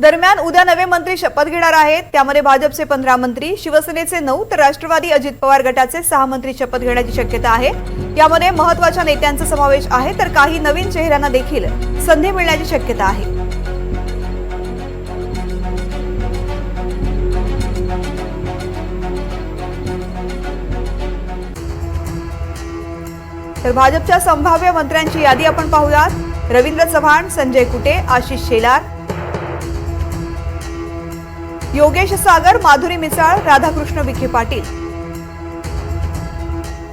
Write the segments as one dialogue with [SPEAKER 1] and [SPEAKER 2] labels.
[SPEAKER 1] दरम्यान उद्या नवे मंत्री शपथ घेणार आहेत. त्यामध्ये भाजपचे पंधरा मंत्री शिवसेनेचे नऊ तर राष्ट्रवादी अजित पवार गटाचे सहा मंत्री शपथ घेण्याची शक्यता आहे. यामध्ये महत्त्वाच्या नेत्यांचा समावेश आहे तर काही नवीन चेहऱ्यांना देखील संधी मिळण्याची शक्यता आहे. तर भाजपच्या संभाव्य मंत्र्यांची यादी आपण पाहूयात. रवींद्र चव्हाण संजय कुटे आशिष शेलार योगेश सागर माधुरी मिसाळ राधाकृष्ण विखे पाटील.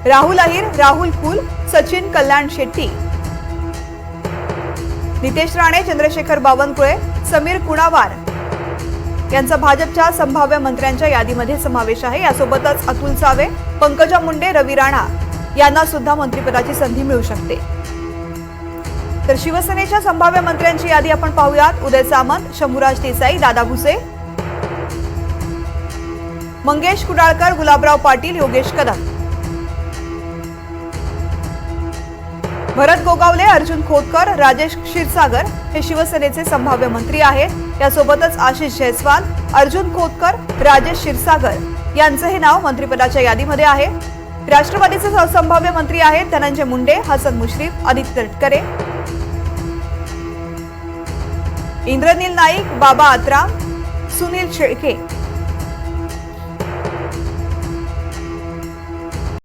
[SPEAKER 1] राहुल अहिर राहुल कुल सचिन कल्याण शेट्टी. नितेश राणे चंद्रशेखर बावनकुळे समीर कुणावार. यांचा भाजपच्या संभाव्य मंत्र्यांच्या यादीमध्ये समावेश आहे. यासोबतच अतुल सावे पंकजा मुंडे रवी राणा यांना सुद्धा मंत्रिपदाची संधी मिळू शकते. तर शिवसेनेच्या संभाव्य मंत्र्यांची यादी आपण पाहूयात. उदय सामंत शंभूराज देसाई दादा भुसे मंगेश कुडाळकर गुलाबराव पाटील योगेश कदम. भरत गोगावले अर्जुन खोतकर राजेश क्षीरसागर हे शिवसेनेचे संभाव्य मंत्री आहेत. यासोबतच आशिष जयस्वाल अर्जुन खोतकर राजेश क्षीरसागर यांचं हे नाव मंत्रिपदाच्या यादीमध्ये आहे. राष्ट्रवादीचे स- संभाव्य मंत्री आहेत धनंजय मुंडे हसन मुश्रीफ आदित्य तटकरे. इंद्रनील नाईक बाबा आत्राम सुनील शेळके.